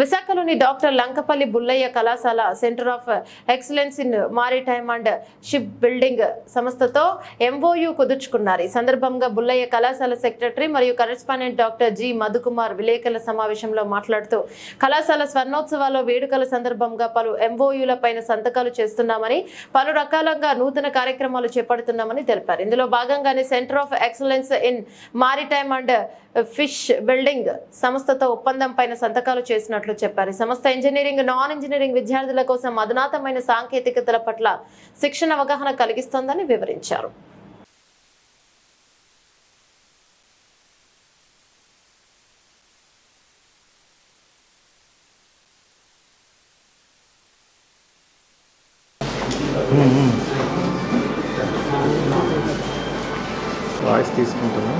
విశాఖలోని డాక్టర్ లంకపల్లి బుల్లయ్య కళాశాల centre of excellence in maritime and ship building సంస్థతో ఎంఓయు కుదుర్చుకున్నారు. ఈ సందర్భంగా బుల్లయ్య కళాశాల సెక్రటరీ మరియు కరెస్పాండెంట్ డాక్టర్ జి మధుకుమార్ విలేకరుల సమావేశంలో మాట్లాడుతూ కళాశాల స్వర్ణోత్సవాల్లో వేడుకల సందర్భంగా పలు ఎంఓయుల పైన సంతకాలు చేస్తున్నామని పలు రకాలుగా నూతన కార్యక్రమాలు చేపడుతున్నామని తెలిపారు. ఇందులో భాగంగానే centre of excellence in maritime and fish building సంస్థతో ఒప్పందం పైన సంతకాలు చేసినట్లు చెప్పారు. సంస్థ ఇంజనీరింగ్ నాన్ ఇంజనీరింగ్ విద్యార్థుల కోసం అధునాతమైన సాంకేతికతల పట్ల శిక్షణ అవగాహన కలిగిస్తోందని వివరించారు. వాయిస్ తీసుకుంటున్నా.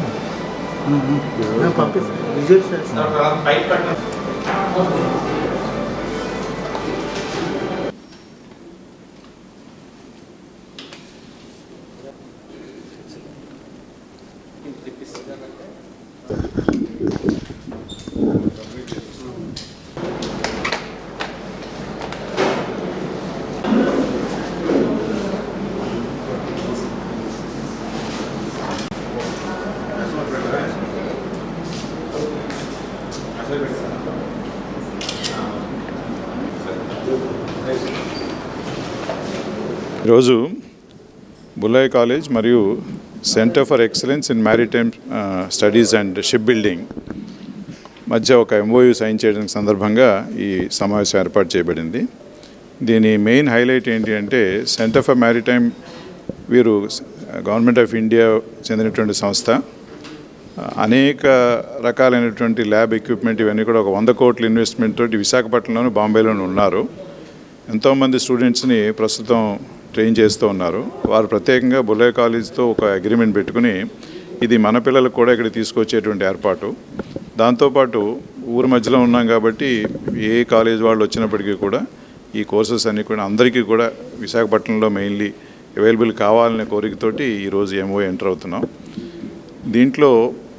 పంపిస్తాను করবে ఈరోజు బుల్లాయ్ కాలేజ్ మరియు centre for excellence in maritime studies and ship building మధ్య ఒక ఎంఓయూ సైన్ చేయడం సందర్భంగా ఈ సమావేశం ఏర్పాటు చేయబడింది. దీని మెయిన్ హైలైట్ ఏంటి అంటే సెంటర్ ఫర్ మ్యారిటైమ్ వీరు గవర్నమెంట్ ఆఫ్ ఇండియా చెందినటువంటి సంస్థ. అనేక రకాలైనటువంటి ల్యాబ్ ఎక్విప్మెంట్ ఇవన్నీ కూడా ఒక వంద కోట్ల ఇన్వెస్ట్మెంట్ తోటి విశాఖపట్నంలోను బాంబేలోను ఉన్నారు. ఎంతోమంది స్టూడెంట్స్ని ప్రస్తుతం ట్రైన్ చేస్తూ ఉన్నారు. వారు ప్రత్యేకంగా బులే కాలేజ్తో ఒక అగ్రిమెంట్ పెట్టుకుని ఇది మన పిల్లలకు కూడా ఇక్కడ తీసుకొచ్చేటువంటి ఏర్పాటు. దాంతోపాటు ఊరు మధ్యలో ఉన్నాం కాబట్టి ఏ కాలేజ్ వాళ్ళు వచ్చినప్పటికీ కూడా ఈ కోర్సెస్ అన్నీ కూడా అందరికీ కూడా విశాఖపట్నంలో మెయిన్లీ అవైలబుల్ కావాలనే కోరికతోటి ఈరోజు ఎంఓ ఎంటర్ అవుతున్నాం. దీంట్లో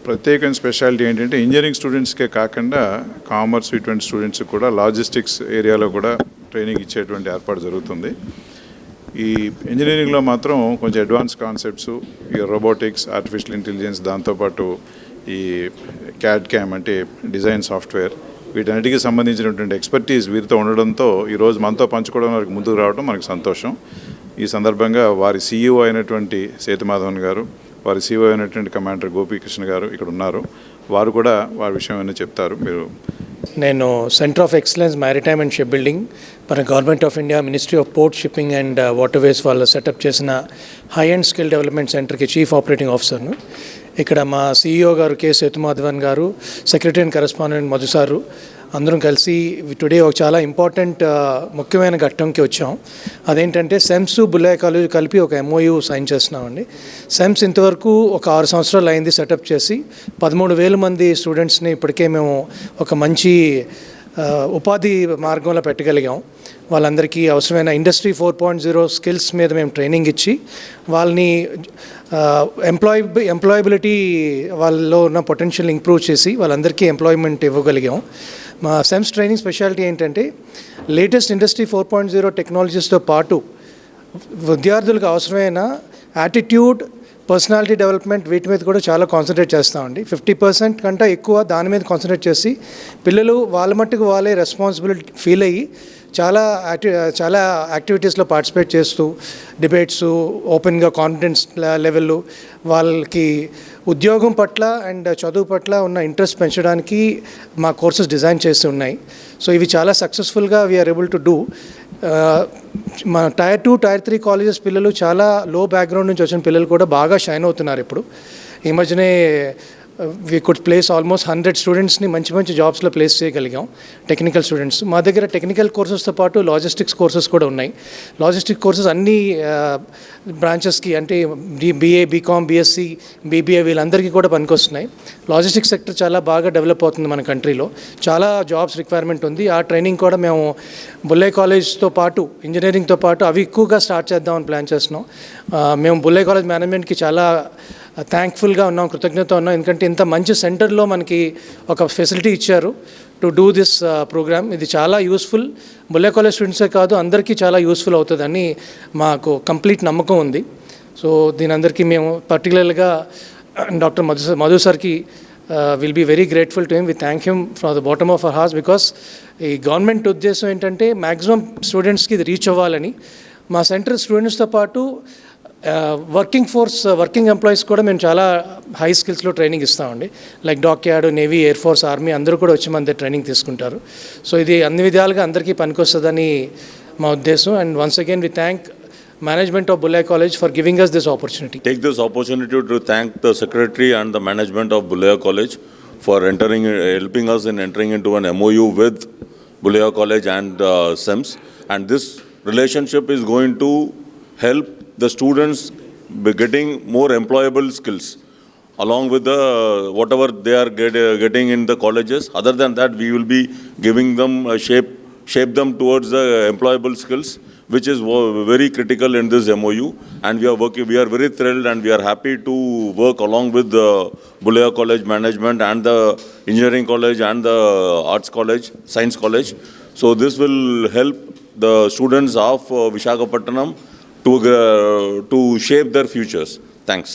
ప్రత్యేకమైన స్పెషాలిటీ ఏంటంటే ఇంజనీరింగ్ స్టూడెంట్స్కే కాకుండా కామర్స్ ఇటువంటి స్టూడెంట్స్ కూడా లాజిస్టిక్స్ ఏరియాలో కూడా ట్రైనింగ్ ఇచ్చేటువంటి ఏర్పాటు జరుగుతుంది. ఈ ఇంజనీరింగ్లో మాత్రం కొంచెం అడ్వాన్స్ కాన్సెప్ట్స్ ఈ రోబోటిక్స్ ఆర్టిఫిషియల్ ఇంటెలిజెన్స్ దాంతోపాటు ఈ క్యాడ్ క్యామ్ అంటే డిజైన్ సాఫ్ట్వేర్ వీటన్నిటికీ సంబంధించినటువంటి ఎక్స్పర్టీస్ వీరితో ఉండడంతో ఈరోజు మనతో పంచుకోవడం వారికి ముందుకు రావడం మనకు సంతోషం. ఈ సందర్భంగా వారి సీఈఓ అయినటువంటి సేతుమాధవన్ గారు వారి సీఈఓ అయినటువంటి కమాండర్ గోపీకృష్ణ గారు ఇక్కడ ఉన్నారు. వారు కూడా వారి విషయం ఏమైనా చెప్తారు? మీరు నేను centre of excellence maritime and ship building మన government of India ministry of port shipping and waterways వాళ్ళు సెటప్ చేసిన హై అండ్ స్కిల్ డెవలప్మెంట్ సెంటర్కి చీఫ్ ఆపరేటింగ్ ఆఫీసర్ను ఇక్కడ మా సీఈఓ గారు కె సేతుమాధవన్ గారు secretary and correspondent Madhu sir అందరం కలిసి టుడే ఒక చాలా ఇంపార్టెంట్ ముఖ్యమైన ఘట్టంకి వచ్చాం. అదేంటంటే సెమ్స్ బుల్లయ్య కాలేజ్ కలిపి ఒక ఎంఓయూ సైన్ చేస్తున్నామండి. సెమ్స్ ఇంతవరకు ఒక ఆరు సంవత్సరాలు అయింది సెటప్ చేసి పదమూడు వేల మంది స్టూడెంట్స్ని ఇప్పటికే మేము ఒక మంచి ఉపాధి మార్గంలో పెట్టగలిగాం. వాళ్ళందరికీ అవసరమైన industry four point zero skills మీద మేము ట్రైనింగ్ ఇచ్చి వాళ్ళని ఎంప్లాయ్ ఎంప్లాయబిలిటీ వాళ్ళలో ఉన్న పొటెన్షియల్ ఇంప్రూవ్ చేసి వాళ్ళందరికీ ఎంప్లాయ్మెంట్ ఇవ్వగలిగాం. మా సెమ్స్ ట్రైనింగ్ స్పెషాలిటీ ఏంటంటే latest industry four point zero టెక్నాలజీస్తో పాటు విద్యార్థులకు అవసరమైన యాటిట్యూడ్ పర్సనాలిటీ డెవలప్మెంట్ వీటి మీద కూడా చాలా కాన్సన్ట్రేట్ చేస్తామండి. ఫిఫ్టీ పర్సెంట్ కంటే ఎక్కువ దాని మీద కాన్సన్ట్రేట్ చేసి పిల్లలు వాళ్ళ మట్టుకు వాళ్ళే రెస్పాన్సిబిలిటీ ఫీల్ అయ్యి చాలా యాక్టి చాలా యాక్టివిటీస్లో పార్టిసిపేట్ చేస్తూ డిబేట్స్ ఓపెన్గా కాన్ఫిడెన్స్ లెవెల్ వాళ్ళకి ఉద్యోగం పట్ల అండ్ చదువు పట్ల ఉన్న ఇంట్రెస్ట్ పెంచడానికి మా కోర్సెస్ డిజైన్ చేసి ఉన్నాయి. సో ఇవి చాలా సక్సెస్ఫుల్గా we are able to do మన tier two tier three colleges పిల్లలు చాలా లో బ్యాక్గ్రౌండ్ నుంచి వచ్చిన పిల్లలు కూడా బాగా షైన్ అవుతున్నారు ఇప్పుడు. ఈ మధ్యనే we could place almost hundred స్టూడెంట్స్ని మంచి మంచి జాబ్స్లో ప్లేస్ చేయగలిగాం టెక్నికల్ స్టూడెంట్స్ మా దగ్గర టెక్నికల్ కోర్సెస్తో పాటు లాజిస్టిక్స్ కోర్సెస్ కూడా ఉన్నాయి. లాజిస్టిక్ కోర్సెస్ అన్ని బ్రాంచెస్కి అంటే బీఏ బీకామ్ బీఎస్సీ బీబీఏ వీళ్ళందరికీ కూడా పనికొస్తున్నాయి. లాజిస్టిక్స్ సెక్టర్ చాలా బాగా డెవలప్ అవుతుంది మన కంట్రీలో చాలా జాబ్స్ రిక్వైర్మెంట్ ఉంది. ఆ ట్రైనింగ్ కూడా మేము బుల్లే కాలేజ్తో పాటు ఇంజనీరింగ్తో పాటు అవి ఎక్కువగా స్టార్ట్ చేద్దామని ప్లాన్ చేస్తున్నాం. Uh, మేము బుల్లే కాలేజ్ మేనేజ్మెంట్కి చాలా థ్యాంక్ఫుల్గా ఉన్నాం కృతజ్ఞత ఉన్నాం. ఎందుకంటే ఇంత మంచి సెంటర్లో మనకి ఒక ఫెసిలిటీ ఇచ్చారు టు డూ దిస్ ప్రోగ్రామ్ ఇది చాలా యూస్ఫుల్ బుల్లే కాలేజ్ స్టూడెంట్సే కాదు అందరికీ చాలా యూస్ఫుల్ అవుతుందని మాకు కంప్లీట్ నమ్మకం ఉంది. సో దీని అందరికీ మేము పర్టికులర్గా డాక్టర్ మధు మధు సార్కి will be very grateful to him we thank him from the bottom of our hearts because ఈ గవర్నమెంట్ ఉద్దేశం ఏంటంటే మ్యాక్సిమం స్టూడెంట్స్కి ఇది రీచ్ అవ్వాలని. మా సెంటర్ స్టూడెంట్స్తో పాటు వర్కింగ్ ఫోర్స్ వర్కింగ్ ఎంప్లాయీస్ కూడా మేము చాలా హై స్కిల్స్లో ట్రైనింగ్ ఇస్తామండి like dockyard navy air force army అందరూ కూడా వచ్చి మన దగ్గర ట్రైనింగ్ తీసుకుంటారు సో ఇది అన్ని విధాలుగా అందరికీ పనికొస్తుందని మా ఉద్దేశం and once again we thank management of Bullayya college for giving us this opportunity Take this opportunity to thank the secretary and the management of Bulaya College for entering, helping us in entering into an MOU with Bulaya College and uh, SEMS. And this relationship is going to help the students be getting more employable skills along with the whatever they are get, uh, getting in the colleges. Other than that, we will be giving them shape, shape them towards the employable skills, which is very critical in this MOU. And we are working, we are very thrilled and we are happy to work along with the Bulaya College management and the engineering college and the arts college, science college. So this will help the students of uh, Visakhapatnam to, to shape their futures. Thanks.